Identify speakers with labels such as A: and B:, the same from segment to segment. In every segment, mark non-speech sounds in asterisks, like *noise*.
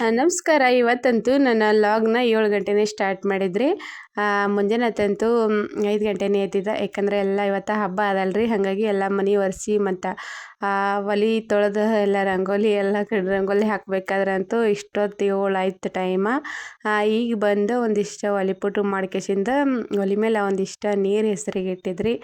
A: ನಮಸ್ಕಾರ. ಇವತ್ತಂತೂ ನನ್ನ ಲಾಗ್ನ ಏಳು ಗಂಟೆನೇ ಸ್ಟಾರ್ಟ್ ಮಾಡಿದ್ರಿ. ಮುಂಜಾನೆತ್ತಂತೂ ಐದು ಗಂಟೆನೇ ಎದ್ದಿದ್ದೆ ಯಾಕಂದರೆ ಎಲ್ಲ ಇವತ್ತು ಹಬ್ಬ ಅದಲ್ರಿ. ಹಾಗಾಗಿ ಎಲ್ಲ ಮನೆ ಒರೆಸಿ ಮತ್ತು ಒಲೆ ತೊಳೆದು ಎಲ್ಲ ರಂಗೋಲಿ ಎಲ್ಲ ಕಡೆ ರಂಗೋಲಿ ಹಾಕ್ಬೇಕಾದ್ರಂತೂ ಇಷ್ಟೊತ್ತು ಏಳು ಆಯ್ತು ಟೈಮ ಈಗ ಬಂದು ಒಂದಿಷ್ಟು ಒಲೆ ಪುಟ್ಟು ಮಾಡ್ಕೇಶಿಂದ ಒಲೆ ಮೇಲೆ ಒಂದಿಷ್ಟು ನೀರು ಹೆಸರಿಗೆ ಇಟ್ಟಿದ್ರಿ.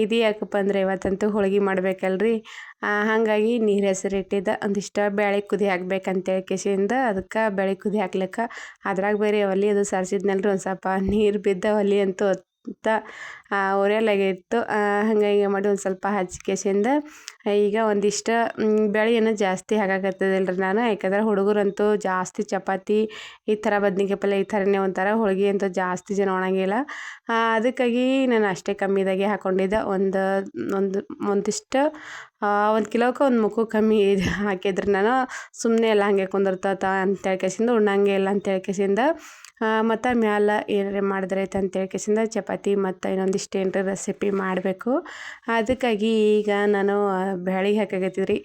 A: ಇದು ಯಾಕಪ್ಪ ಅಂದರೆ ಇವತ್ತಂತೂ ಹೋಳ್ಗೆ ಮಾಡ್ಬೇಕಲ್ರಿ. ಆ, ಹಾಗಾಗಿ ನೀರು ಹೆಸರು ಇಟ್ಟಿದ್ದೆ. ಒಂದಿಷ್ಟು ಬೇಳೆ ಕುದಿ ಹಾಕ್ಬೇಕಂತೇಳಿ ಕೇಸಿಂದ ಅದಕ್ಕೆ ಬೇಳೆ ಕುದಿ ಹಾಕ್ಲಿಕ್ಕೆ. ಅದ್ರಾಗ ಬೇರೆ ಒಲೆ ಅದು ಸಾರಿಸಿದ್ನಲ್ರಿ ಒಂದು ಸ್ವಲ್ಪ. ನೀರು ಬಿದ್ದ ಒಲೆ ಅಂತೂ ಅಂತ ಹಂಗೆ ಹಾಗಾಗಿ ಮಾಡಿ ಒಂದು ಸ್ವಲ್ಪ ಹಚ್ಕೇಸಿಂದ ಈಗ ಒಂದಿಷ್ಟು ಬೆಳೆ ಏನು ಜಾಸ್ತಿ ಹಾಕಾಕತ್ತದಿಲ್ಲ ನಾನು. ಯಾಕಂದ್ರೆ ಹುಡುಗರಂತೂ ಜಾಸ್ತಿ ಚಪಾತಿ, ಈ ಥರ ಬದ್ನಿಕಾಯಿ ಪಲ್ಯ ಈ ಥರನೇ ಒಂಥರ ಹೋಳ್ಗೆ ಅಂತೂ ಜಾಸ್ತಿ ಜನ ಉಣಂಗಿಲ್ಲ ಅದಕ್ಕಾಗಿ ನಾನು ಅಷ್ಟೇ ಕಮ್ಮಿದಾಗೆ ಹಾಕ್ಕೊಂಡಿದ್ದೆ ಒಂದು ಒಂದು, ಒಂದಿಷ್ಟು ಒಂದು ಕಿಲೋಕ್ಕೆ ಒಂದು ಮುಖ ಕಮ್ಮಿ ಹಾಕಿದ್ರೆ ನಾನು. ಸುಮ್ಮನೆ ಎಲ್ಲ ಹಾಗೆ ಕುಂದಿರ್ತತ ಅಂತ ಹೇಳ್ಕೇಸಿಂದ ಉಣ್ಣಂಗೆ ಇಲ್ಲ ಅಂತ ಹೇಳ್ಕೇಸಿಂದ ಮತ್ತು ಮ್ಯಾಲ ಏನಾರ ಮಾಡಿದ್ರೆ ಆಯ್ತು ಅಂತ ಹೇಳ್ಕೇಸಿಂದ ಚಪಾತಿ ಮತ್ತು ಇನ್ನೊಂದಿಷ್ಟು ಏನರ ರೆಸಿಪಿ ಮಾಡಬೇಕು. ಅದಕ್ಕಾಗಿ ಈಗ ನಾನು ಬ್ಯಾಳಿಗೆ ಹಾಕಾಗತ್ತಿದ್ರಿ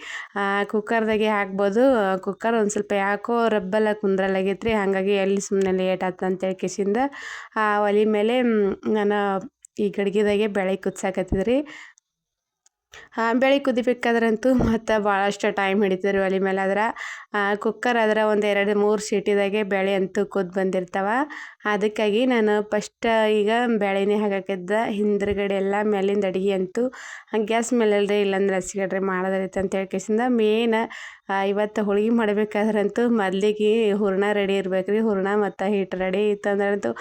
A: ಕುಕ್ಕರ್ದಾಗೆ ಹಾಕ್ಬೋದು. ಕುಕ್ಕರ್ ಒಂದು ಸ್ವಲ್ಪ ಯಾಕೋ ರಬ್ಬೆಲ್ಲ ಕುಂದ್ರಲ್ಲಾಗೈತೆ ರೀ ಹಾಗಾಗಿ ಎಲ್ಲಿ ಸುಮ್ಮನೆ ಲೇಟ್ ಆಯ್ತು ಅಂತ ಹೇಳ್ಕೇಸಿಂದ ಆ, ಒಲೆ ಮೇಲೆ ನಾನು ಈ ಗಡಿಗೆದಾಗೆ ಬೇಳೆ ಕುದ್ಸಾಕತ್ತಿದ್ರಿ. ಬೇಳೆ ಕುದಿಬೇಕಾದ್ರಂತೂ ಮತ್ತು ಭಾಳಷ್ಟು ಟೈಮ್ ಹಿಡಿತದೆ ಒಲೆ ಮೇಲೆ ಆದ್ರೆ ಕುಕ್ಕರ್ ಆದ್ರೆ ಒಂದು ಎರಡು ಮೂರು ಸೀಟಿದಾಗೆ ಬೇಳೆ ಅಂತೂ ಕುದ್ದು ಬಂದಿರ್ತಾವ. ಅದಕ್ಕಾಗಿ ನಾನು ಫಸ್ಟ್ ಈಗ ಬೇಳೆನೇ ಹಾಕಾಕಿದ್ದೆ ಹಿಂದ್ರಗಡೆ ಎಲ್ಲ ಮೇಲಿಂದ ಅಡುಗೆ ಅಂತೂ ಗ್ಯಾಸ್ ಮೇಲೆ ಅಲ್ರಿ ಇಲ್ಲಾಂದ್ರೆ ಹಸಿಗಡ್ರೆ ಮಾಡೋದೈತೆ ಅಂತ ಹೇಳ್ಕೇಸಿಂದ ಮೇನ್ ಇವತ್ತು ಹೋಳ್ಗೆ ಮಾಡಬೇಕಾದ್ರಂತೂ ಮೊದಲಿಗೆ ಹೂರ್ಣ ರೆಡಿ ಇರ್ಬೇಕು ರೀ ಹೂರ್ಣ ಮತ್ತು ಹಿಟ್ಟು ರೆಡಿ ಇತ್ತಂದ್ರಂತೂ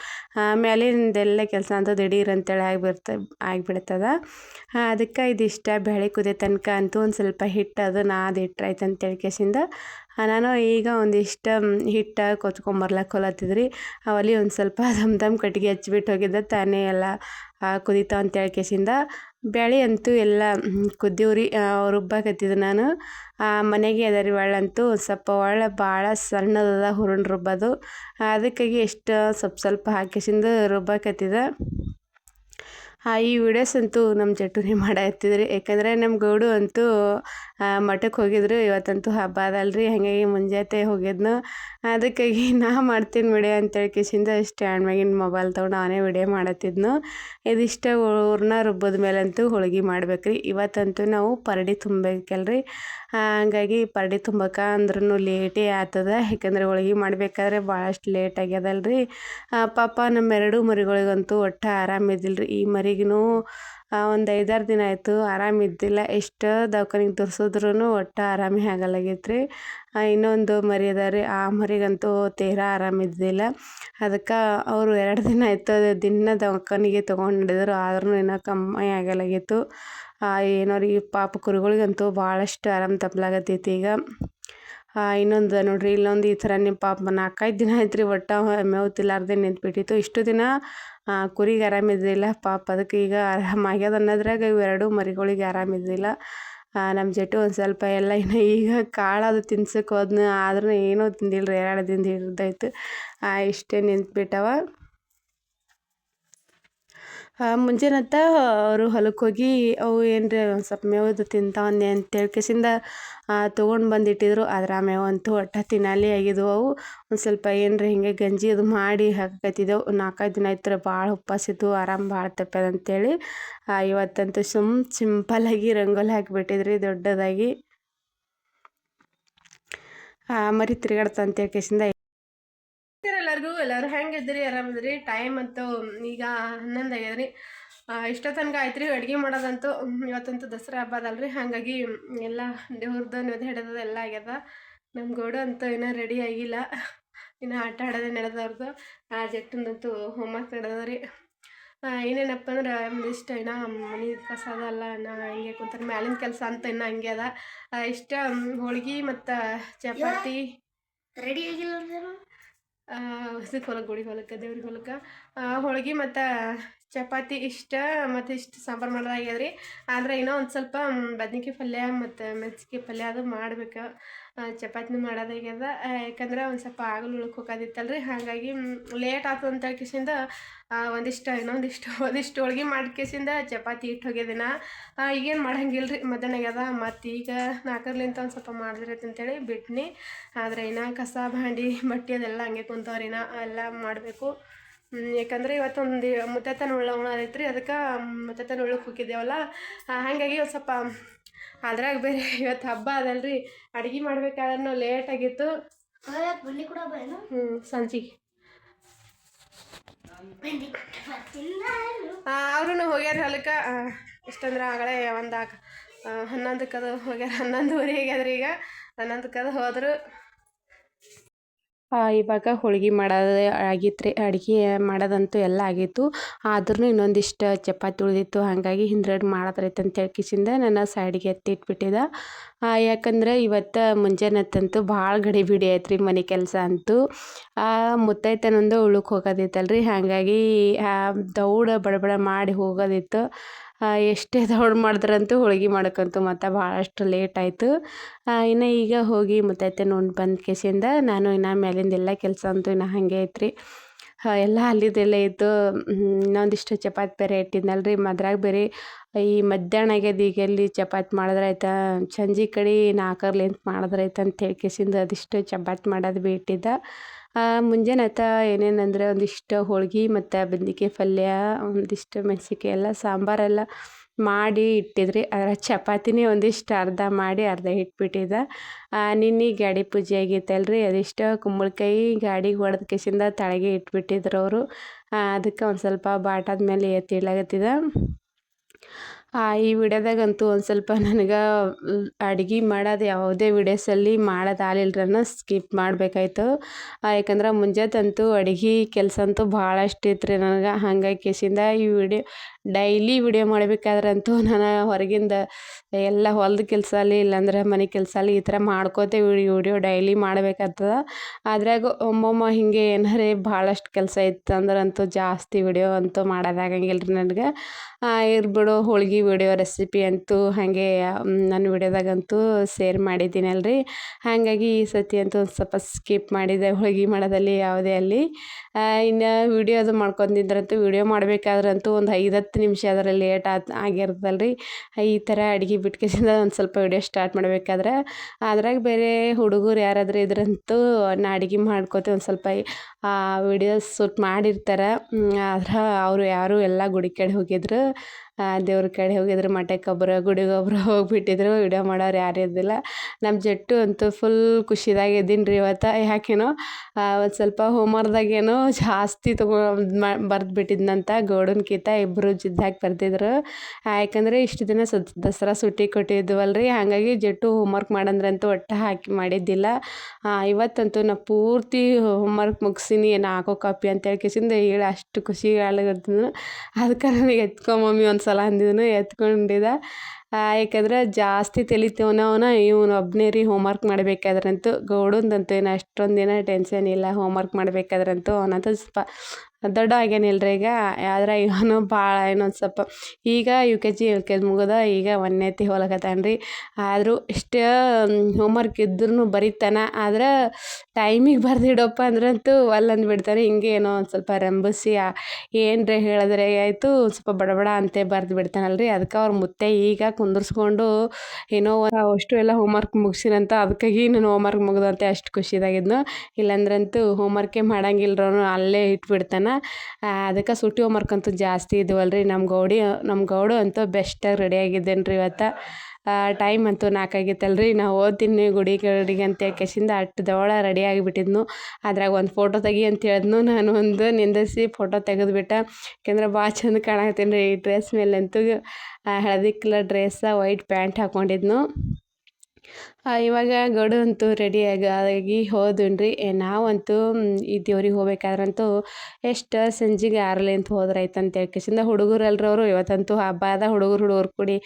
A: ಮೇಲಿಂದೆಲ್ಲ ಕೆಲಸ ಅಂತೂ ದಿಢೀರ್ ಅಂತೇಳಿ ಆಗಿಬಿಡ್ತ, ಆಗಿಬಿಡ್ತದ. ಅದಕ್ಕೆ ಇದಿಷ್ಟ ಬೇಳೆ ಕುದಿಯೋ ತನಕ ಅಂತೂ ಒಂದು ಸ್ವಲ್ಪ ಹಿಟ್ಟು ಅದು ಆಯ್ತು ಅಂತ ಹೇಳ್ಕೇಸಿಂದ ನಾನು ಈಗ ಒಂದಿಷ್ಟು ಹಿಟ್ಟು ಕೊಚ್ಕೊಂಬರ್ಲಕ್ಕೆ ಹೊಲತ್ತಿದ್ರಿ. ಅವಲ್ಲಿ ಒಂದು ಸ್ವಲ್ಪ *laughs* ದಮ್ ದಮ್ ಕಟ್ಟಿಗೆ ಹಚ್ಬಿಟ್ಟು ಹೋಗಿದ್ದೆ. ತಾನೇ ಎಲ್ಲ ಕುದೀತಾವ ಅಂತ ಹೇಳ್ಕೇಸಿಂದ ಬ್ಯಾಳಿ ಅಂತೂ ಎಲ್ಲ ಕುದ್ದೀವ್ರಿ. ರುಬ್ಬಾಕತ್ತಿದ್ದೆ ನಾನು. ಮನೆಗೆ ಅದ ರೀ ಒಳ್ಳಂತೂ ಸ್ವಲ್ಪ ಒಳ್ಳೆ ಭಾಳ ಸಣ್ಣದದ ಹುರುಣ್ ರುಬ್ಬೋದು ಅದಕ್ಕಾಗಿ ಎಷ್ಟು ಸ್ವಲ್ಪ ಸ್ವಲ್ಪ ಹಾಕಿಸಿಂದು ರುಬ್ಬಾಕತ್ತಿದ್ದೆ. ಈ ವಿಡಿಯೋಸ್ ಅಂತೂ ನಮ್ಮ ಜಟುರಿ ಮಾಡತ್ತಿದ್ರಿ ಯಾಕಂದರೆ ನಮ್ಮ ಗೌಡು ಅಂತೂ ಮಠಕ್ಕೆ ಹೋಗಿದ್ರು. ಇವತ್ತಂತೂ ಹಬ್ಬ ಅದಲ್ರಿ. ಹಾಗಾಗಿ ಮುಂಜಾತೆ ಹೋಗಿದ್ನು. ಅದಕ್ಕಾಗಿ *laughs* ನಾ ಮಾಡ್ತೀನಿ ವಿಡಿಯೋ ಅಂತೇಳಿ ಕಿಶಿಂದ ಸ್ಟ್ಯಾಂಡ್ ಮ್ಯಾಗಿನ ಮೊಬೈಲ್ ತೊಗೊಂಡು ಅವನೇ ವಿಡಿಯೋ ಮಾಡತ್ತಿದ್ನು. ಇದಿಷ್ಟ ಹೂರ್ಣ ರುಬ್ಬದ ಮೇಲಂತೂ ಹೋಳ್ಗಿ ಮಾಡ್ಬೇಕು ರೀ ಇವತ್ತಂತೂ ನಾವು ಪರಡಿ ತುಂಬಬೇಕಲ್ರಿ. ಹಂಗಾಗಿ ಪರಡಿ ತುಂಬಕ್ಕೆ ಅಂದ್ರೂ ಲೇಟೇ ಆಗ್ತದ ಯಾಕಂದರೆ ಹೋಳ್ಗೆ ಮಾಡಬೇಕಾದ್ರೆ ಭಾಳಷ್ಟು ಲೇಟ್ ಆಗ್ಯದಲ್ಲ ರೀ ಪಾಪ ನಮ್ಮ ಎರಡೂ ಮರಿಗಳಿಗಂತೂ ಒಟ್ಟು ಆರಾಮಿದ್ದಿಲ್ಲ ರೀ ಈ ಮರಿಗೂ ಒಂದು ಐದಾರು ದಿನ ಆಯಿತು ಆರಾಮಿದ್ದಿಲ್ಲ ಎಷ್ಟು ದವಾಖಾನಿಗೆ ತೋರಿಸಿದ್ರೂ ಒಟ್ಟು ಆರಾಮೇ ಆಗಲ್ಲಾಗೈತೆ ರೀ ಇನ್ನೊಂದು ಮರಿ ಅದ ರೀ ಆ ಮರಿಗಂತೂ ತೀರಾ ಆರಾಮಿದ್ದಿಲ್ಲ ಅದಕ್ಕೆ ಅವರು ಎರಡು ದಿನ ಆಯಿತು ದಿನ ದವಾಖಾನಿಗೆ ತೊಗೊಂಡಿದ್ರು ಆದ್ರೂ ಇನ್ನೂ ಕಮ್ಮಿ ಆಗಲ್ಲಾಗಿತ್ತು ಏನೋ ರೀ, ಪಾಪ ಕುರಿಗಳಿಗಂತೂ ಭಾಳಷ್ಟು ಆರಾಮ ತಪ್ಪಲಾಗತ್ತೈತಿ ಈಗ. ಇನ್ನೊಂದು ನೋಡ್ರಿ, ಇಲ್ಲೊಂದು ಈ ಥರ ನಿಮ್ಮ ಪಾಪ ನಾಲ್ಕೈದು ದಿನ ಆಯ್ತು ರೀ ಒಟ್ಟು ಮೇವು ತಿಲ್ಲಾರ್ದೆ ನಿಂತ್ಬಿಟ್ಟಿತ್ತು. ಇಷ್ಟು ದಿನ ಕುರಿಗೆ ಆರಾಮಿದ್ದಿಲ್ಲ ಪಾಪ ಅದಕ್ಕೆ ಈಗ ಆರಾಮಾಗ್ಯದ ಅನ್ನೋದ್ರಾಗ ಇವೆರಡು ಮರಿಗಳಿಗೆ ಆರಾಮಿದ್ದಿಲ್ಲ ನಮ್ಮ ಜಟ್ಟು ಒಂದು ಸ್ವಲ್ಪ ಎಲ್ಲ ಇನ್ನು ಈಗ ಕಾಳದು ತಿನ್ಸಕ್ಕೆ ಹೋದ್ನ ಆದ್ರೂ ಏನೂ ತಿಂದಿಲ್ಲ ರೀ ಎರಡು ದಿನ ಹಿಡ್ದಾಯ್ತು. ಇಷ್ಟೇ ನಿಂತ್ಬಿಟ್ಟವ. ಮುಂಜಾನೆ ಹೊತ್ತ ಅವರು ಹೊಲಕ್ಕೆ ಹೋಗಿ, ಅವು ಏನರ ಒಂದು ಸ್ವಲ್ಪ ಮೇವದು ತಿಂತಾವಂದೆ ಅಂತ ಕೆಸಿಂದ ತೊಗೊಂಡು ಬಂದಿಟ್ಟಿದ್ರು. ಆದ್ರೆ ಆ ಮೇವು ಅಂತೂ ಒಟ್ಟು ತಿನ್ನಲ್ಲೇ ಆಗಿದ್ವು ಅವು. ಒಂದು ಸ್ವಲ್ಪ ಏನರ ಹಿಂಗೆ ಗಂಜಿ ಅದು ಮಾಡಿ ಹಾಕತ್ತಿದ್ದೆವು ನಾಲ್ಕೈದು ದಿನ ಆಯ್ತು ಭಾಳ ಉಪ್ಪಾಸಿದ್ದು ಆರಾಮ ಭಾಳ ತಪ್ಪ್ಯದ ಅಂತೇಳಿ ಇವತ್ತಂತೂ ಸುಮ್ ಸಿಂಪಲ್ಲಾಗಿ ರಂಗೋಲಿ ಹಾಕಿಬಿಟ್ಟಿದ್ರಿ, ದೊಡ್ಡದಾಗಿ. ಮರಿ ತಿರುಗಾಡ್ತ ಅಂತ ಹೇಳ್ಕೇಸಿಂದ ಎಲ್ಲರಿಗೂ ಎಲ್ಲರೂ ಹೆಂಗಿದ್ರಿ ಆರಾಮದ್ರಿ ಟೈಮ್ ಅಂತೂ ಈಗ ಹನ್ನೊಂದು ಆಗ್ಯದ್ರಿ. ಇಷ್ಟೋ ತನಕ ಆಯ್ತು ರೀ ಅಡುಗೆ ಮಾಡೋದಂತೂ. ಇವತ್ತಂತೂ ದಸರಾ ಹಬ್ಬ ಅದಲ್ರಿ. ಹಾಗಾಗಿ ಎಲ್ಲ ದೇವ್ರದ್ದು ನದಿ ಹಿಡಿದದ ಎಲ್ಲ ಆಗ್ಯದ. ನಮ್ಮ ಗೋಡು ಅಂತೂ ಇನ್ನೂ ರೆಡಿ ಆಗಿಲ್ಲ. ಇನ್ನು ಆಟ ಆಡೋದೇ ನಡೆದವ್ರದ್ದು ಆ ಜಟ್ಟಂದಂತೂ ಹೋಮ್ವರ್ಕ್ ನಡೆದದ ರೀ ಏನೇನಪ್ಪ ಅಂದ್ರೆ ಇಷ್ಟ ಇನ್ನ ಮನೆ ಕಸ ಅದಲ್ಲ ನಾ ಹಿಂಗೆ ಕುಂತಾರೆ ಮ್ಯಾಲಿನ ಕೆಲಸ ಅಂತ ಇನ್ನು ಹಂಗೆ ಅದ. ಇಷ್ಟ ಹೋಳ್ಗೆ ಮತ್ತು ಚಪಾತಿ.
B: ರೆಡಿ ಆಗಿಲ್ಲ
A: ಇದಕ್ಕೆ ಹೊಲಕ್ಕೆ ಗುಡಿ ಹೊಲಕ್ಕೆ ದೇವ್ರಿಗೆ ಹೊಲಕ್ಕೆ ಹೋಳ್ಗೆ ಮತ್ತು ಚಪಾತಿ ಇಷ್ಟ, ಮತ್ತು ಇಷ್ಟು ಸಾಂಬಾರು ಮಾಡೋದಾಗ್ಯದ ರೀ ಆದರೆ ಇನ್ನೂ ಒಂದು ಸ್ವಲ್ಪ ಬದ್ನಿಕಾಯಿ ಪಲ್ಯ ಮತ್ತು ಮೆಣಸಿನಕಾಯಿ ಪಲ್ಯ ಅದು ಮಾಡ್ಬೇಕು. ಚಪಾತಿನೂ ಮಾಡೋದಾಗ್ಯದ. ಯಾಕಂದ್ರೆ ಒಂದು ಸ್ವಲ್ಪ ಆಗಲು ಉಳ್ಕ್ ಹೋಗೋದಿತ್ತಲ್ರಿ. ಹಾಗಾಗಿ ಲೇಟ್ ಆಯ್ತು ಅಂತ ಕೇಸಿಂದ ಒಂದಿಷ್ಟು, ಇನ್ನೊಂದಿಷ್ಟು, *laughs* ಒಂದಿಷ್ಟು ಹೋಳ್ಗೆ ಮಾಡ್ಕೇಸಿಂದ ಚಪಾತಿ ಇಟ್ಟು ಹೋಗ್ಯದಿನ ಈಗೇನು ಮಾಡಂಗಿಲ್ಲ ರೀ ಮಧ್ಯಾಹ್ನ ಆಗ್ಯದ. ಮತ್ತು ಈಗ ನಾಲ್ಕರ್ಲಿಂತ ಒಂದು ಸ್ವಲ್ಪ ಮಾಡಿದ್ರೈತೆ ಅಂತೇಳಿ ಬಿಟ್ನಿ. ಆದರೆ ಇನ್ನು ಕಸ, ಭಾಂಡಿ, ಬಟ್ಟೆ ಅದೆಲ್ಲ ಹಂಗೆ ಕುಂತವ್ರಿ ಇನ್ನ ಎಲ್ಲ ಮಾಡಬೇಕು. ಯಾಕಂದ್ರೆ ಇವತ್ತೊಂದು ಮುತ್ತನ ಉಳ್ಳ ಉಣದೈತ್ರಿ ಅದಕ್ಕೆ ಮುತ್ತನ ಉಳ್ಳಕ್ಕೆ ಹೋಗಿದ್ದೇವಲ್ಲ. ಹಾಗಾಗಿ ಒಂದು ಸ್ವಲ್ಪ ಅದ್ರಾಗ ಬೇರೆ *laughs* ಇವತ್ತು ಹಬ್ಬ ಅದಲ್ರಿ. ಅಡುಗೆ ಮಾಡ್ಬೇಕಾದ್ರೂ ಲೇಟ್ ಆಗಿತ್ತು. ಹ್ಞೂ ಸಂಜೆಗೆ ಅವ್ರೂ ಹೋಗ್ಯಾರ ಹೊಲಕ್ಕೆ. ಎಷ್ಟಂದ್ರೆ ಆಗಲೇ ಒಂದು ಹನ್ನೊಂದಕ್ಕದು ಹೋಗ್ಯಾರ. ಹನ್ನೊಂದುವರೆ ಆಗ್ಯಾದ್ರಿ ಈಗ ಹನ್ನೊಂದಕ್ಕದು ಹೋದ್ರು. ಇವಾಗ ಹೋಳ್ಗೆ ಮಾಡೋದು ಆಗಿತ್ತು ರೀ ಅಡುಗೆ ಮಾಡೋದಂತೂ ಎಲ್ಲ ಆಗಿತ್ತು. ಆದ್ರೂ ಇನ್ನೊಂದಿಷ್ಟು ಚಪಾತಿ ಉಳಿದಿತ್ತು. ಹಾಗಾಗಿ ಹಿಂದ್ರಡ್ ಮಾಡೋದ್ರೈತೆ ಅಂತ ಹೇಳ್ಕಿಸಿಂದ ನಾನು ಸೈಡಿಗೆ ಎತ್ತಿ ಇಟ್ಬಿಟ್ಟಿದ್ದೆ ಆ, ಯಾಕಂದ್ರೆ ಇವತ್ತು ಮುಂಜಾನೆ ಹೊತ್ತಂತೂ ಭಾಳ ಗಡಿಬಿಡಿ ಆಯ್ತು ರೀ ಮನೆ ಕೆಲಸ ಅಂತೂ. ಮುತ್ತೈತನೊಂದು ಉಳುಕ್ ಹೋಗೋದಿತ್ತಲ್ರಿ. ಹಾಗಾಗಿ ದೌಡ ಬಡಬಡ ಮಾಡಿ ಹೋಗೋದಿತ್ತು. ಎಷ್ಟೇ ದೌಡ್ ಮಾಡಿದ್ರಂತೂ ಹೋಳ್ಗೆ ಮಾಡೋಕ್ಕಂತೂ ಮತ್ತು ಭಾಳಷ್ಟು ಲೇಟ್ ಆಯಿತು. ಇನ್ನು ಈಗ ಹೋಗಿ ಮುತ್ತೈತೆ ನೋಡಿ ಬಂದ ಕೇಸಿಂದ ನಾನು ಇನ್ನು ಮೇಲಿಂದೆಲ್ಲ ಕೆಲಸ ಅಂತೂ ಇನ್ನು ಹಾಗೆ ಐತ್ರಿ. ಎಲ್ಲ ಅಲ್ಲಿದೆಲ್ಲ ಇತ್ತು ಹ್ಮ್, ಇನ್ನೊಂದಿಷ್ಟು ಚಪಾತಿ ಬೇರೆ ಇಟ್ಟಿದ್ನಲ್ಲ ರೀ ಮದ್ರಾಗ ಬೇರೆ ಈ ಮಧ್ಯಾಹ್ನ ಆಗ್ಯದ ಈಗ ಎಲ್ಲಿ ಚಪಾತಿ ಮಾಡಿದ್ರಾಯ್ತಾ. ಸಂಜೆ ಕಡೆ ನಾಲ್ಕರ್ಲಿಂತ ಮಾಡಿದ್ರಾಯ್ತು ಅಂತ ಹೇಳಿ ಕೇಸಿಂದ ಅದಿಷ್ಟು ಚಪಾತಿ ಮಾಡೋದು ಆ, ಮುಂಜಾನೆ ಆತ ಏನೇನಂದ್ರೆ ಒಂದಿಷ್ಟು ಹೋಳ್ಗೆ ಮತ್ತು ಬದ್ನಿಕಾಯಿ ಪಲ್ಯ, ಒಂದಿಷ್ಟು ಮೆಣ್ಸಿನ್ಕಾಯಿ ಎಲ್ಲ ಸಾಂಬಾರೆಲ್ಲ ಮಾಡಿ ಇಟ್ಟಿದ್ರಿ. ಅದರ ಚಪಾತಿನೇ ಒಂದಿಷ್ಟು ಅರ್ಧ ಮಾಡಿ ಅರ್ಧ ಇಟ್ಬಿಟ್ಟಿದ್ದೆ. ನಿನ್ನೆ ಗಾಡಿ ಪೂಜೆ ಆಗೈತಲ್ರಿ ಅದಿಷ್ಟು ಕುಂಬಳಕಾಯಿ ಗಾಡಿಗೆ ಹೊಡೆದ ಕೆಸಿಂದ ತಳಗೆ ಇಟ್ಬಿಟ್ಟಿದ್ರು ಅವರು. ಅದಕ್ಕೆ ಒಂದು ಸ್ವಲ್ಪ ಬಾಟಾದ ಮೇಲೆ ಎತ್ತಿಡ್ಲಾಗತ್ತಿದ ಈ ವಿಡಿಯೋದಾಗಂತೂ ಒಂದು ಸ್ವಲ್ಪ ನನಗೆ ಅಡುಗೆ ಮಾಡೋದು ಯಾವುದೇ ವಿಡಿಯೋಸಲ್ಲಿ ಮಾಡೋದು ಆಲಿಲ್ರನ್ನ ಸ್ಕಿಪ್ ಮಾಡಬೇಕಾಯ್ತು. ಯಾಕಂದ್ರೆ ಮುಂಜಾತಂತೂ ಅಡುಗೆ ಕೆಲಸ ಅಂತೂ ಭಾಳಷ್ಟು ಇತ್ತು ರೀ ನನಗೆ. ಹಂಗಾಗಿ ಕೇಸಿಂದ ಈ ವಿಡಿಯೋ ಡೈಲಿ ವಿಡಿಯೋ ಮಾಡಬೇಕಾದ್ರಂತೂ *laughs* ನಾನು ಹೊರಗಿಂದ ಎಲ್ಲ ಹೊಲದ ಕೆಲಸ ಅಲ್ಲಿ, ಇಲ್ಲಾಂದ್ರೆ ಮನೆ ಕೆಲಸ ಅಲ್ಲಿ ಈ ಥರ ಮಾಡ್ಕೋತೇ ವಿಡಿಯೋ ಡೈಲಿ ಮಾಡಬೇಕಾಗ್ತದ. ಅದ್ರಾಗ ಒಮ್ಮೊಮ್ಮೆ ಹಿಂಗೆ ಏನಾರೇ ಭಾಳಷ್ಟು ಕೆಲಸ ಇತ್ತು ಅಂದ್ರಂತೂ ಜಾಸ್ತಿ ವಿಡಿಯೋ ಅಂತೂ ಮಾಡೋದಾಗಂಗಿಲ್ಲ ರೀ ನನಗೆ ಇರ್ಬಿಡು ಹೋಳ್ಗೆ ವಿಡಿಯೋ ರೆಸಿಪಿ ಅಂತೂ ಹಾಗೆ ನನ್ನ ವಿಡಿಯೋದಾಗಂತೂ ಶೇರ್ ಮಾಡಿದ್ದೀನಲ್ರಿ. ಹಾಗಾಗಿ ಈ ಸತಿ ಅಂತೂ ಒಂದು ಸ್ವಲ್ಪ ಸ್ಕಿಪ್ ಮಾಡಿದೆ ಹೋಳ್ಗೆ ಮಾಡೋದಲ್ಲಿ ಯಾವುದೇ ಅಲ್ಲಿ. ಇನ್ನು ವಿಡಿಯೋ ಅದು ಮಾಡ್ಕೊಂಡಿದ್ರಂತೂ ವಿಡಿಯೋ ಮಾಡಬೇಕಾದ್ರಂತೂ ಒಂದು ಐದು ಹತ್ತು ನಿಮಿಷ ಅದರಲ್ಲಿ ಲೇಟ್ ಆತ್ ರೀ ಈ ಥರ ಅಡ್ಗೆ ಬಿಟ್ಕೇಸಿಂದ ಒಂದು ಸ್ವಲ್ಪ ವಿಡಿಯೋ ಸ್ಟಾರ್ಟ್ ಮಾಡಬೇಕಾದ್ರೆ. ಅದ್ರಾಗ ಬೇರೆ ಹುಡುಗರು ಯಾರಾದರೂ ಇದ್ರಂತೂ ನಾ ಅಡ್ಗೆ ಮಾಡ್ಕೋತೀವಿ ಒಂದು ಸ್ವಲ್ಪ ವಿಡಿಯೋ ಶೂಟ್ ಮಾಡಿರ್ತಾರೆ. ಆದ್ರೆ ಅವರು ಯಾರು ಎಲ್ಲ ಗುಡಿ ಕಡೆ ಹೋಗಿದ್ರು. ದೇವ್ರ ಕಡೆ ಹೋಗಿದ್ರು ಮಠಕ್ಕೊಬ್ರು ಗುಡಿಗೊಬ್ರು ಗುಡಿಗೆ *laughs* ಹೋಗ್ಬಿಟ್ಟಿದ್ರು. ವಿಡಿಯೋ ಮಾಡೋರು ಯಾರು ಇದ್ದಿಲ್ಲ. ನಮ್ಮ ಜಟ್ಟು ಅಂತೂ ಫುಲ್ ಖುಷಿದಾಗ ಇದ್ದೀನಿ ರೀ ಇವತ್ತು. ಯಾಕೇನೋ ಒಂದು ಸ್ವಲ್ಪ ಹೋಮ್ವರ್ಕ್ದಾಗೇನೋ ಜಾಸ್ತಿ ತಗೋ ಬರೆದು ಬಿಟ್ಟಿದ್ನಂತ ಗೌಡನ್ಕಿಂತ ಇಬ್ಬರು ಜಿದ್ದಾಗಿ ಬರ್ತಿದ್ರು ಯಾಕಂದರೆ ಇಷ್ಟು ದಿನ ಸ, ದಸರಾ ಸುಟ್ಟಿ ಕೊಟ್ಟಿದ್ವಲ್ಲ ರೀ ಹಾಗಾಗಿ ಜಟ್ಟು ಹೋಮ್ವರ್ಕ್ ಮಾಡಂದ್ರಂತೂ ಒಟ್ಟು ಹಾಕಿ ಮಾಡಿದ್ದಿಲ್ಲ. ಇವತ್ತಂತೂ ನಾ ಪೂರ್ತಿ ಹೋಮ್ವರ್ಕ್ ಏನು ಹಾಕೋ ಕಾಪಿ ಅಂತ ಹೇಳ್ಕೇಸಿಂದ ಹೇಳಿ ಅಷ್ಟು ಖುಷಿ ಆಗ್ಲತ್ತಿದ್ನು ಅದಕ್ಕೆ ನನಗೆ ಎತ್ಕೊ ಮಮ್ಮಿ ಒಂದು ಸಲ ಅಂದಿದ್ನು ಎತ್ಕೊಂಡಿದ್ದ. ಯಾಕಂದ್ರೆ ಜಾಸ್ತಿ ತಲಿತೇವನ ಅವನ ಇವನು ಒಬ್ಬನೇ ರೀ ಹೋಮ್ವರ್ಕ್ ಮಾಡಬೇಕಾದ್ರಂತೂ, ಗೌಡಂದಂತೂ ಏನು ಅಷ್ಟೊಂದು ಏನೂ ಟೆನ್ಷನ್ ಇಲ್ಲ ಹೋಮ್ವರ್ಕ್ ಮಾಡಬೇಕಾದ್ರಂತೂ ಅವನಂತೂ ಸ್ವಲ್ಪ ದೊಡ್ಡ ಆಗ್ಯಾನಿಲ್ಲ ರೀ ಈಗ. ಆದ್ರೆ ಇವನು ಭಾಳ ಇನ್ನೊಂದು ಸ್ವಲ್ಪ ಈಗ U K G L K G ಮುಗಿದ ಈಗ ಒಂದನೇತಿ ಹೋಲಕತ್ತಾನ ರೀ ಆದರೂ ಇಷ್ಟೇ ಹೋಮ್ವರ್ಕ್ ಇದ್ರೂ ಬರಿತಾನೆ. ಆದ್ರೆ ಟೈಮಿಗೆ ಬರ್ದಿಡಪ್ಪ ಅಂದ್ರಂತೂ ಒಲ್ಲ ಅಂದ್ಬಿಡ್ತಾನೆ ಹಿಂಗೆ ಏನೋ ಒಂದು ಸ್ವಲ್ಪ ರಂಬಸಿ ಏನರೇ ಹೇಳಿದ್ರೆ ಆಯಿತು ಸ್ವಲ್ಪ ಬಡಬಡ ಬಡ ಅಂತೆ ಬರೆದು ಬಿಡ್ತಾನಲ್ರಿ ಅದಕ್ಕೆ ಅವ್ರ ಮುತ್ತೆ ಈಗ ಕುಂದರ್ಸ್ಕೊಂಡು ಏನೋ ಅಷ್ಟು ಎಲ್ಲ ಹೋಮ್ವರ್ಕ್ ಮುಗಿಸಿನಂತ ಅದಕ್ಕಾಗಿ ನಾನು ಹೋಮ್ವರ್ಕ್ ಮುಗ್ದಂತೆ ಅಷ್ಟು ಖುಷಿದಾಗಿದ್ನು. ಇಲ್ಲಾಂದ್ರಂತೂ ಹೋಮ್ವರ್ಕೇ ಮಾಡಂಗಿಲ್ರಿ ಅವನು ಅಲ್ಲೇ ಇಟ್ಬಿಡ್ತಾನೆ. ಅದಕ್ಕೆ ಸುಟ್ಟಿ ಹೋಮ್ವರ್ಕ್ ಅಂತೂ ಜಾಸ್ತಿ ರೀ ನಮ್ಮ ಗೌಡಿ ನಮ್ಮ ಗೌಡು ಅಂತೂ ಬೆಸ್ಟಾಗಿ ರೆಡಿ ಆಗಿದ್ದೇನೆ ರೀ ಇವತ್ತು. ಟೈಮ್ ಅಂತೂ ನಾಲ್ಕಾಗಿತ್ತಲ್ಲ ರೀ ನಾ ಓದ್ತೀನಿ ಗುಡಿ ಗಡಿಗೆ ಅಂತ ಕೇಸಿಂದ ಅಷ್ಟು ದವಳ ರೆಡಿ ಆಗಿಬಿಟ್ಟಿದ್ನು. ಅದ್ರಾಗ ಒಂದು ಫೋಟೋ ತೆಗಿ ಅಂತ ಹೇಳಿದ್ನು. ನಾನು ಒಂದು ನಿಂದಿಸಿ ಫೋಟೋ ತೆಗೆದುಬಿಟ್ಟ. ಯಾಕೆಂದ್ರೆ ಭಾಳ ಚಂದ ಕಾಣಕತ್ತೀನಿ ರೀ. ಈ ಡ್ರೆಸ್ ಮೇಲಂತೂ ಹಳದಿ ಕಲರ್ ಡ್ರೆಸ್ಸ ವೈಟ್ ಪ್ಯಾಂಟ್ ಹಾಕ್ಕೊಂಡಿದ್ನು ಇವಾಗ ಗಡು ಅಂತೂ ರೆಡಿ ಆಗಿ ಹೋದುನ್ರಿ. ನಾವಂತೂ ಈ ದೇವ್ರಿಗೆ ಹೋಗ್ಬೇಕಾದ್ರಂತೂ ಎಷ್ಟು ಸಂಜೆಗೆ ಆರಲಿಂತ ಹೋದ್ರೆ ಆಯ್ತು ಅಂತ ಹುಡುಗರು ಅಲ್ರಿ ಅವರು ಇವತ್ತಂತೂ ಹಬ್ಬ ಅದ ಹುಡುಗರು ಹುಡುಗರು ಕೂಡಿ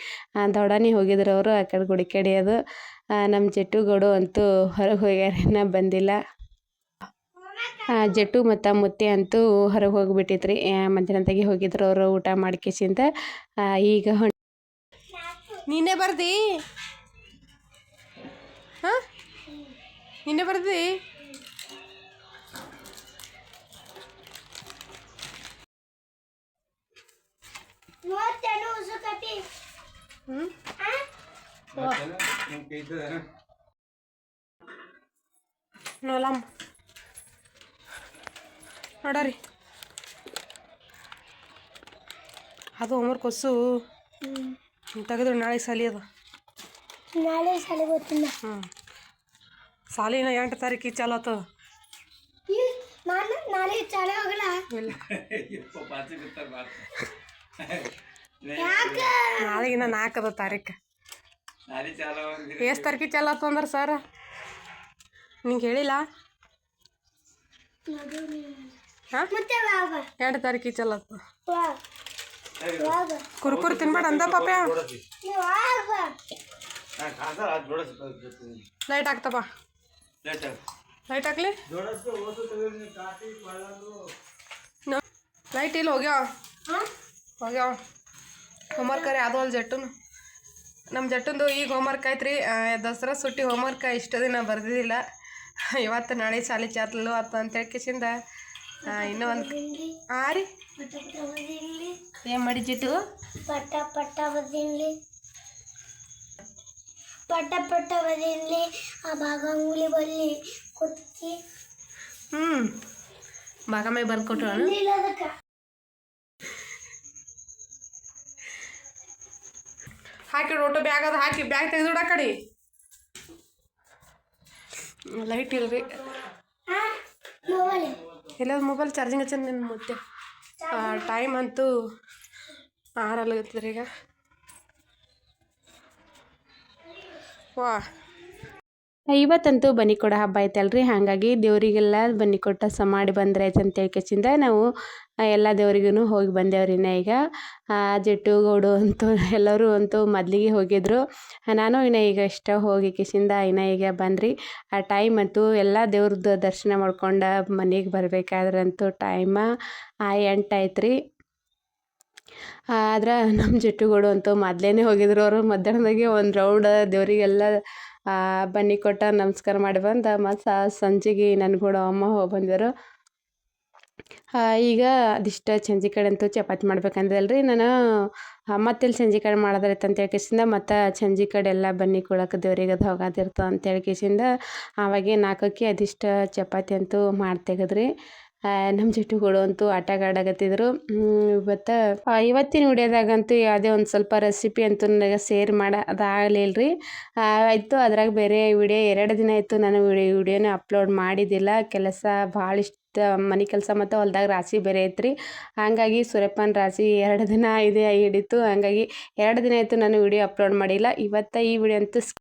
A: ದೊಡನೆ ಹೋಗಿದ್ರು ಅವರು ಆ ಕಡೆ ಗುಡಿ ಕಡೆ ಅದು ನಮ್ಮ ಜಟ್ಟು ಗಡು ಅಂತೂ ಹೊರಗೆ ಹೋಗ್ಯಾರ ಬಂದಿಲ್ಲ. ಜಟ್ಟು ಮತ್ತು ಮುತ್ತೆ ಅಂತೂ ಹೊರಗೆ ಹೋಗಿಬಿಟ್ಟಿತ್ರಿ. ಮಧ್ಯಾಹ್ನದಾಗೆ ಹೋಗಿದ್ರು ಅವರು ಊಟ ಮಾಡ್ಕೇಸಿಂದ ಈಗ ನೀನೇ ಬರ್ದಿ? ಇನ್ನೇ ಬರ್ದಿ ನೋಲಮ್ಮ ನೋಡರಿ. ಅದು ಹೋಮ್ವರ್ಕ್ ಕೊಸು ತೆಗೆದು ನಾಳೆ ಸಾಲಿ ಅದ.
B: ನಾಳೆ ಸಾಲಿ ಗೊತ್ತಿಲ್ಲ.
A: ಹ್ಞೂ ಸಾಲಿನ ಎಂಟು ತಾರೀಕಿಗೆ ಚಾಲು ಆತು
B: ನಾನು ನಾಳೆ
A: ಇಲ್ಲ.
B: ಯಾಕ?
A: ನಾಳೆಗಿನ ನಾಲ್ಕದ ತಾರೀಕು ಎಷ್ಟು ತಾರೀಕಿಗೆ ಚಾಲು ಆತು ಅಂದ್ರೆ ಸರ್? ನಿಂಗೆ ಹೇಳಿಲ್ಲ? ಎರಡು ತಾರೀಕಿಗೆ ಚಾಲು ಆತು ಕುರ್ಕುರಿ ತಿನ್ಬೇಡ ಅಂದ ಪಾಪ. ಲೈಟ್ ಹಾಕ್ತಪ್ಪ ಲೈಟ್ ಹಾಕ್ಲಿ? ಲೈಟ್ ಇಲ್ಲಿ ಹೋಗ್ಯಾವ.
B: ಹಾಂ?
A: ಹೋಗ್ಯಾವ. ಹೋಮ್ವರ್ಕ್ ರೀ ಅದು ಒಂದು ಜಟ್ಟುನು. ನಮ್ಮ ಜಟ್ಟಂದು ಈಗ ಹೋಮ್ವರ್ಕ್ ಆಯ್ತು ರೀ ದಸರಾ ಸುಟ್ಟಿ ಹೋಮ್ವರ್ಕ್ ಇಷ್ಟು ದಿನ ಬರ್ದಿದ್ದಿಲ್ಲ ಇವತ್ತು ನಾಳೆ ಶಾಲೆ ಚಾತ್ಲು ಆತ ಅಂತ ಹೇಳ್ಕಿಸಿಂದ ಇನ್ನೂ ಒಂದು ಹಾಂ ರೀ?
B: ಪಟ ಪಟ ಬದಿನ್ಲಿ
A: ಏನು ಮಾಡಿ ಜಿಟ್ಟು
B: ಪಟ್ಟ ಪಟ್ಟ ಬದಿನ್ಲಿ ಭಾಗ ಅಂಗುಲಿ ಬಲ್ಲಿ ಕುತ್ತಿ
A: ಹ್ಞೂ ಬಾಗಮೇ ಬರ್ದು ಕೊಟ್ರು
B: ಇಲ್ಲ
A: ಹಾಕಿ ಒಟ್ಟು ಬ್ಯಾಗ್ ಅದು ಹಾಕಿ. ಬ್ಯಾಗ್ ತೆಗೆದುಡ ಕಡಿ. ಲೈಟ್ ಇಲ್ರಿ.
B: ಹಾಂ ಮೊಬೈಲ್
A: ಚಾರ್ಜಿಂಗ್ ಹಚ್ಚ ನಿನ್ನ ಮತ್ತೆ ಟೈಮ್ ಅಂತೂ ಆರಲ್ಲಾಗತ್ತದ್ರಿ ಈಗ ವಾ. ಇವತ್ತಂತೂ ಬನ್ನಿ ಕೊಡೋ ಹಬ್ಬ ಐತಲ್ರಿ, ಹಾಗಾಗಿ ದೇವರಿಗೆಲ್ಲ ಬನ್ನಿ ಕೊಟ್ಟ ಸ ಮಾಡಿ ಬಂದ್ರೆ ಆಯ್ತು ಅಂತ ಹೇಳ್ಕೆಚಿಂದ ನಾವು ಎಲ್ಲ ದೇವರಿಗೂ ಹೋಗಿ ಬಂದೇವ್ರಿನ ಈಗ. ಜಟ್ಟು, ಗೌಡು ಅಂತೂ *laughs* ಎಲ್ಲರೂ ಅಂತೂ ಮೊದಲಿಗೆ ಹೋಗಿದ್ರು. ನಾನು ಇನ್ನು ಈಗ ಇಷ್ಟ ಹೋಗಿ ಕಿಸಿಂದ ಇನ್ನು ಈಗ ಬಂದ್ರಿ. ಆ ಟೈಮ್ ಅಂತೂ ಎಲ್ಲ ದೇವ್ರದ್ದು ದರ್ಶನ ಮಾಡ್ಕೊಂಡು ಮನೆಗೆ ಬರಬೇಕಾದ್ರಂತೂ ಟೈಮ ಎಂಟು ಆಯ್ತು ರೀ ಆದ್ರೆ ನಮ್ಮ ಜಟ್ಟುಗಳು ಅಂತೂ ಮೊದ್ಲೇನೆ ಹೋಗಿದ್ರು ಅವರು. ಮಧ್ಯಾಹ್ನದಾಗೆ ಒಂದು ರೌಂಡ್ ದೇವರಿಗೆಲ್ಲ ಬನ್ನಿ ಕೊಟ್ಟ ನಮಸ್ಕಾರ ಮಾಡಿ ಬಂದು. ಮತ್ತು ಸಂಜೆಗೆ ನನ್ನ ಕೂಡ ಅಮ್ಮ ಹೋಗಿ ಬಂದರು ಈಗ ಅದಿಷ್ಟು ಸಂಜೆ ಕಡೆ ಅಂತೂ ಚಪಾತಿ ಮಾಡ್ಬೇಕಂದಲ್ರಿ ನಾನು ಮತ್ತೆಲ್ಲಿ ಸಂಜೆ ಕಡೆ ಅಂತ ಹೇಳ್ಕೇಸಿಂದ ಮತ್ತು ಸಂಜೆ ಕಡೆ ಎಲ್ಲ ಬನ್ನಿ ಕೊಡೋಕೆ ದೇವ್ರಿಗೆ ಅದು ಹೋಗೋದಿರ್ತದೆ ಅಂತ ಹೇಳ್ಕೇಸಿಂದ ಆವಾಗೆ ನಾಲ್ಕಕ್ಕೆ ಅದಿಷ್ಟು ಚಪಾತಿ ಅಂತೂ ಮಾಡಿ ತೆಗೆದ್ರಿ ನಮ್ಮ ಜಟ್ಟುಗಳು ಅಂತೂ ಆಟಗಾಡಕತ್ತಿದ್ರು. ಇವತ್ತು ಇವತ್ತಿನ ವಿಡಿಯೋದಾಗಂತೂ ಯಾವುದೇ ಒಂದು ಸ್ವಲ್ಪ ರೆಸಿಪಿ ಅಂತೂ ನನಗೆ ಸೇರ್ ಮಾಡ ಅದಾಗಲಿಲ್ಲ ರೀ ಆಯಿತು, ಅದ್ರಾಗ ಬೇರೆ ವಿಡಿಯೋ ಎರಡು ದಿನ ಆಯಿತು ನಾನು ವಿಡಿಯೋ ವಿಡಿಯೋನ ಅಪ್ಲೋಡ್ ಮಾಡಿದ್ದಿಲ್ಲ. ಕೆಲಸ ಭಾಳ ಇಷ್ಟ ಮನೆ ಕೆಲಸ ಮತ್ತು ಹೊಲ್ದಾಗ ರಾಶಿ ಬೇರೆ ಐತ್ರಿ. ಹಾಗಾಗಿ ಸೂರ್ಯಪಾನ ರಾಶಿ ಎರಡು ದಿನ ಇದೆ ಹಿಡಿತು. ಹಾಗಾಗಿ ಎರಡು ದಿನ ಆಯಿತು ನಾನು ವಿಡಿಯೋ ಅಪ್ಲೋಡ್ ಮಾಡಿಲ್ಲ. ಇವತ್ತು ಈ ವಿಡಿಯೋ ಅಂತೂ